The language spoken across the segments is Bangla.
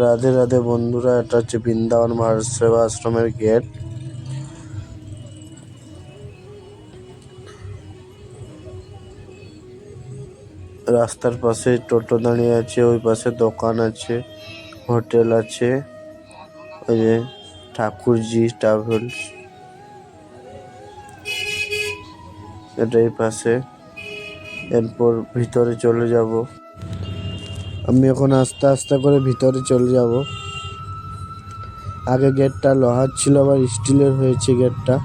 রাধে রাধে বন্ধুরা, এটা হচ্ছে বৃন্দাবন সেবা আশ্রমের গেট। রাস্তার পাশে টোটো দাঁড়িয়ে আছে, ওই পাশে দোকান আছে, হোটেল আছে। ওই যে ঠাকুরজি ট্রাভেলস। এটা এই পাশে। এরপর ভিতরে চলে যাব। আমি এখন আস্তে আস্তে করে ভিতরে চলে যাব। আগে গেটটা লোহার ছিল, আবার স্টিলের হয়েছে গেটটা।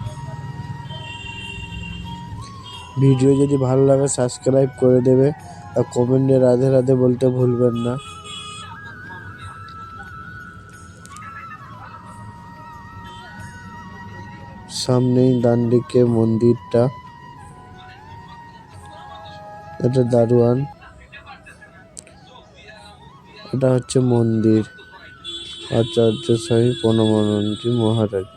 ভিডিও যদি ভালো লাগে, সাবস্ক্রাইব করে দেবে। আর কমেন্টে রাধে রাধে বলতে ভুলবেন না। সামনেই ডান দিকে মন্দিরটা। এটা দারুয়ান। এটা হচ্ছে মন্দির। আচার্য স্বামী প্রণমানন্দজি মহারাজ।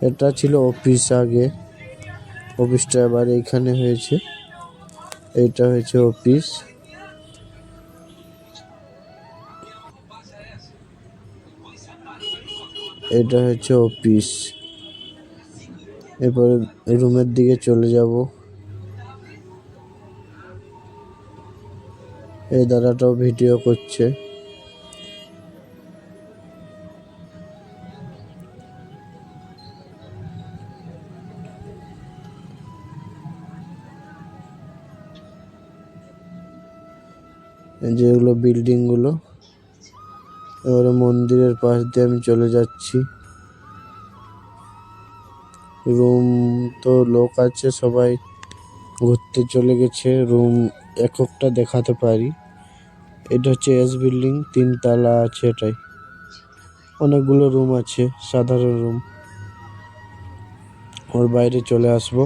এটা ছিল অফিস আগে। অফিসটা এবার এইখানে হয়েছে। এটা হয়েছে অফিস। এটা হচ্ছে অফিস। এরপরে রুমের দিকে চলে যাব। এই দাদাটাও ভিডিও করছে। যেগুলো যে এগুলো বিল্ডিংগুলো এবারে মন্দিরের পাশ দিয়ে আমি চলে যাচ্ছি। রুম তো লোক আছে, সবাই ঘুরতে চলে গেছে। রুম এককটা দেখাতে পারি। এটা হচ্ছে এস বিল্ডিং তিনতলা আছে এটাই। অনেকগুলো রুম আছে, সাধারণ রুম ওর বাইরে চলে আসব।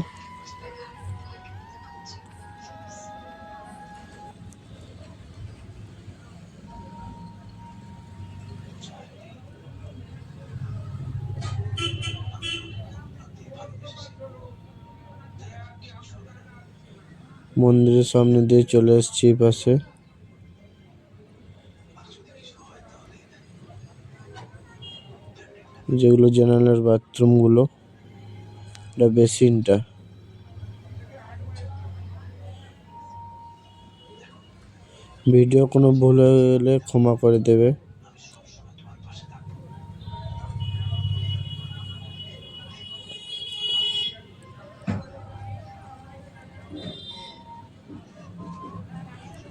মন্দিরের সামনে দিয়ে চলে এসেছি পাশে। যেগুলো জেনারেল বাথরুমগুলো এটা বেসিনটা ভিডিও কোনো ভুল হলে ক্ষমা করে দেবে।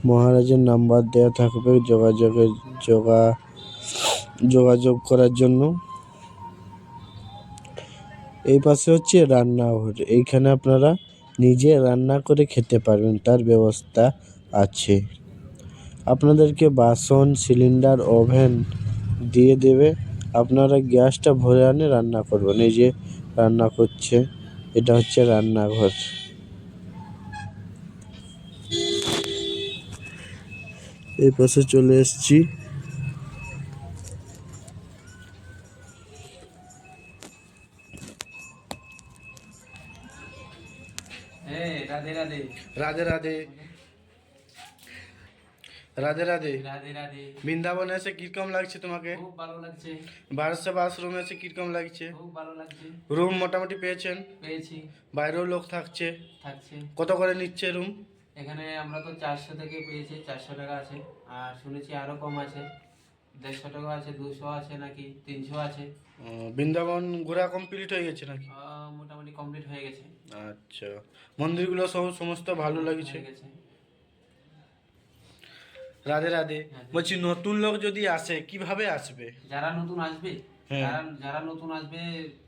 মহারাজের নাম্বার দেওয়া থাকবে যোগাযোগের, যোগা, যোগাযোগ করার জন্য। এই পাশে হচ্ছে রান্নাঘর এইখানে আপনারা নিজে রান্না করে খেতে পারবেন, তার ব্যবস্থা আছে। আপনাদেরকে বাসন, সিলিন্ডার, ওভেন দিয়ে দেবে। আপনারা গ্যাসটা ভরে আনে রান্না করবেন। এই যে রান্না করছে, এটা হচ্ছে রান্নাঘর। এই পাশে চলে এসেছি। রাধে রাধে। রাধে রাধে। রাধে রাধে। বৃন্দাবনে এসে কীরকম লাগছে তোমাকে? খুব ভালো লাগছে। ভারত সেবা আশ্রমে এসে কীরকম লাগছে? খুব ভালো লাগছে। রুম মোটামুটি পেয়েছেন? পেয়েছি। বাইরেও লোক থাকছে। থাকছে। কত করে নিচ্ছে রুম? এখানে আমরা তো চারশো থেকে পেয়েছি চারশো টাকা আছে। আর শুনেছি আরও কম আছে। দেড়শো টাকা আছে দুশো আছে নাকি তিনশো আছে। বৃন্দাবন ঘোরা কমপ্লিট হয়ে গেছে নাকি? মোটামুটি কমপ্লিট হয়ে গেছে। আচ্ছা। মন্দিরগুলো সব সমস্ত ভালো লাগছে? রাধে রাধে। বলছি নতুন লোক যদি আসে কীভাবে আসবে? যারা নতুন আসবে হ্যাঁ। যারা যারা নতুন আসবে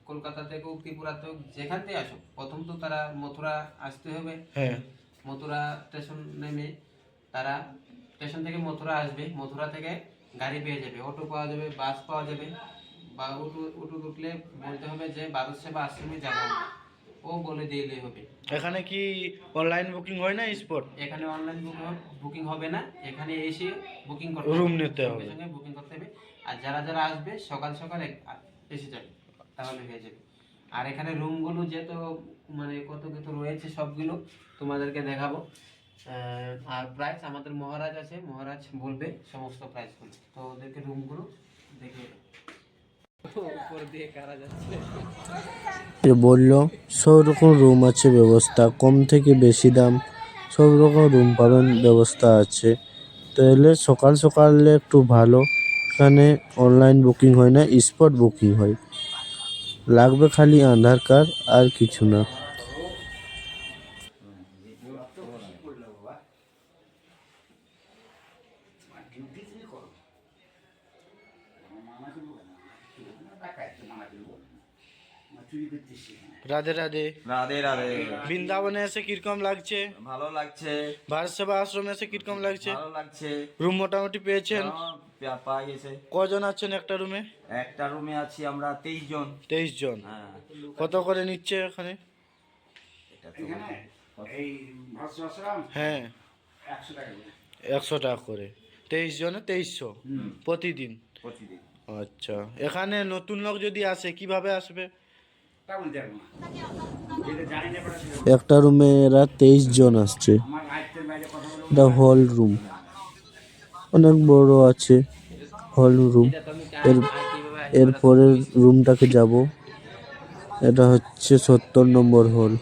কলকাতা থেকে ত্রিপুরা থেকে যেখান থেকে আসো প্রথম তো তারা মথুরা আসতে হবে। হ্যাঁ। মথুরা স্টেশন নেমে তারা স্টেশন থেকে মথুরা আসবে। মথুরা থেকে গাড়ি পেয়ে যাবে অটো পাওয়া যাবে বাস পাওয়া যাবে। বা অটো অটো উঠলে বলতে হবে যে ভারত সেবা আশ্রমে যাব। ও বলে দিলে হবে। এখানে কি অনলাইন বুকিং হয় না স্পট এখানে অনলাইন বুকিং হবে না। এখানে এসে বুকিং করতে হবে। নিতে হবে। সঙ্গে বুকিং করতে হবে। আর যারা যারা আসবে সকাল সকাল এসে যাবে। তাহলে হয়ে যাবে। আর এখানে রুমগুলো যেহেতু মানে কত কত রয়েছে সবগুলো তোমাদেরকে দেখাবো। আর প্রাইস আমাদের মহারাজ আছে মহারাজ বলবে সমস্ত প্রাইসগুলো তো ওদেরকে রুমগুলো দেখে উপর দিয়ে কারা যাচ্ছে? এ বলল সব রকম রুম আছে ব্যবস্থা কম থেকে বেশি দাম। সব রকম রুম পাবেন ব্যবস্থা আছে। তাহলে সকাল সকালে একটু ভালো। এখানে অনলাইন বুকিং হয় না স্পট বুকিং হয়। লাগবে খালি আধার কার্ড আর কিছু না। রাধে রাধে। রাধে রাধে। বৃন্দাবনে এসে কীরকম লাগছে? ভালো লাগছে। ভারত সেবা আশ্রমে এসে কীরকম লাগছে? ভালো লাগছে। রুম মোটামুটি পেয়েছেন? হ্যাঁ, পাওয়া গেছে। কজন আছেন একটা রুমে? একটা রুমে আছি আমরা তেইশ জন। তেইশ জন। হ্যাঁ। কত করে নিচ্ছে এখানে? হ্যাঁ। একশো টাকা করে। তেইশ জনে তেইশশো? প্রতিদিন? প্রতিদিন। আচ্ছা। এখানে নতুন লোক যদি আসে কীভাবে আসবে? একটা রুমে এরা তেইশ জন আসছে। এটা হল রুম। অনেক বড় আছে হল রুম। এর এরপরের রুমটাকে যাব। এটা হচ্ছে সত্তর নম্বর হল।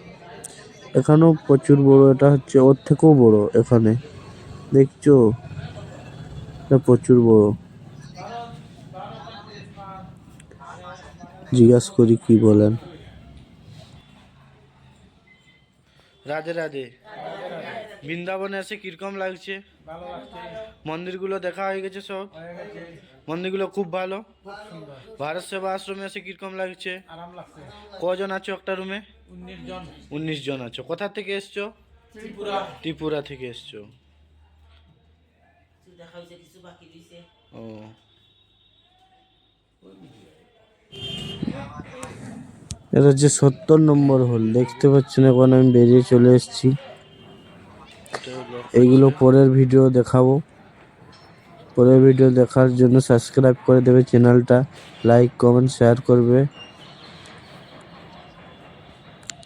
এখানেও প্রচুর বড় এটা হচ্ছে ওর থেকেও বড় এখানে। দেখছ? এটা প্রচুর বড়। জিজ্ঞাসা করি কি বলেন। রাধে রাধে। বৃন্দাবনে এসে কীরকম লাগছে? মন্দিরগুলো দেখা হয়ে গেছে সব? মন্দিরগুলো খুব ভালো। ভারত সেবা আশ্রমে এসে কীরকম লাগছে? কজন আছো একটা রুমে? উনিশ জন আছো। কোথা থেকে এসছো? ত্রিপুরা। ত্রিপুরা থেকে এসছো। ও। এটা হচ্ছে সত্তর নম্বর হল দেখতে পাচ্ছেন এখন আমি বেরিয়ে চলে এসেছি। এইগুলো পরের ভিডিও দেখাবো। পরের ভিডিও দেখার জন্য সাবস্ক্রাইব করে দেবে চ্যানেলটা লাইক কমেন্ট শেয়ার করবে।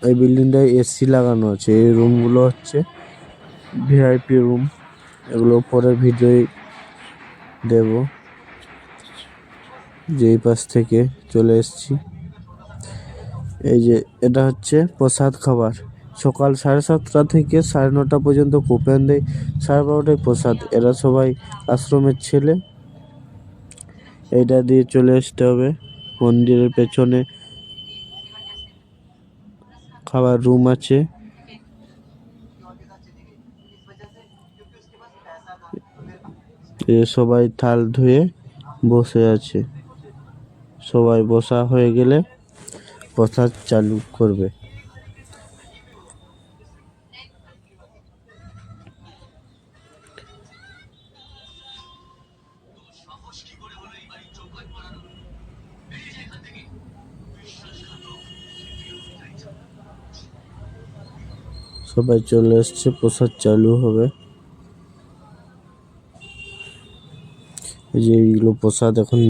এই বিল্ডিংটায় এসি লাগানো আছে, এই রুমগুলো হচ্ছে ভিআইপি রুম এগুলো পরের ভিডিওয় দেব। যেই পাশ থেকে চলে এসেছি। এই যে, এটা হচ্ছে প্রসাদ খাবার। সকাল সাড়ে সাতটা থেকে সাড়ে নটা পর্যন্ত কুপেন দেয় সাড়ে বারোটায় প্রসাদ। এরা সবাই আশ্রমের ছেলে। এটা দিয়ে চলে আসতে হবে মন্দিরের পেছনে। খাবার রুম আছে। সবাই থাল ধুয়ে বসে আছে। সবাই বসা হয়ে গেলে প্রসাদ চালু করবে। সবাই চলে এসছে প্রসাদ চালু হবে। এই যে এইগুলো প্রসাদ এখন